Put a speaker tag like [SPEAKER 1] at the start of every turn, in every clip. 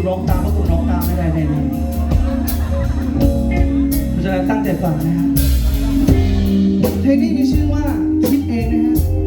[SPEAKER 1] คุร้องตามก็คุณร้องตามไม่ได้แน่นี้เพราะฉะนั้นตั้งใจฟังนะฮะเพลงนี้มีชื่อว่าคิดเองนะฮะ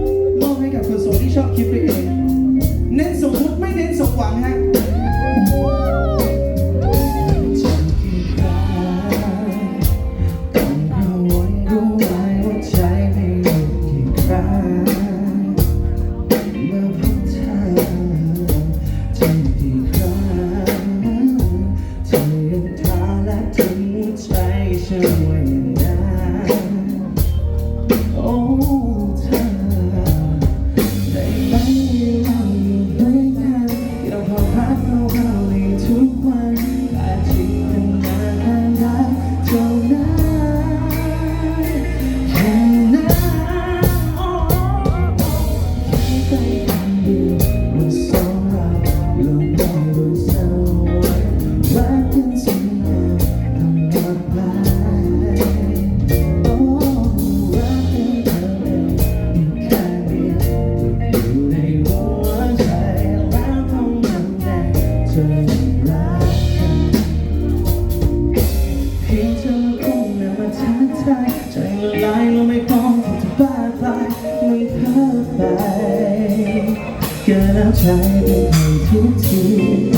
[SPEAKER 1] Girl, I'll try to make you tears.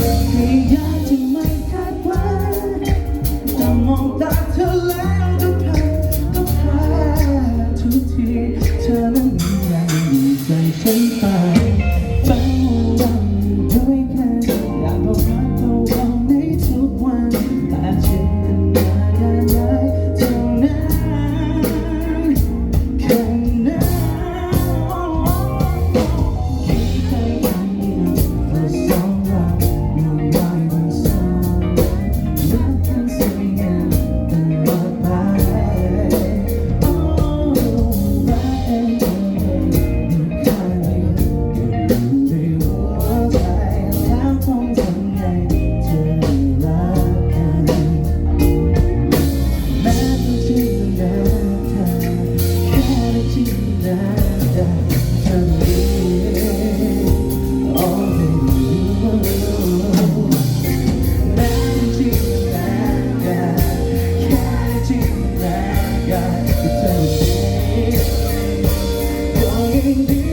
[SPEAKER 1] waiting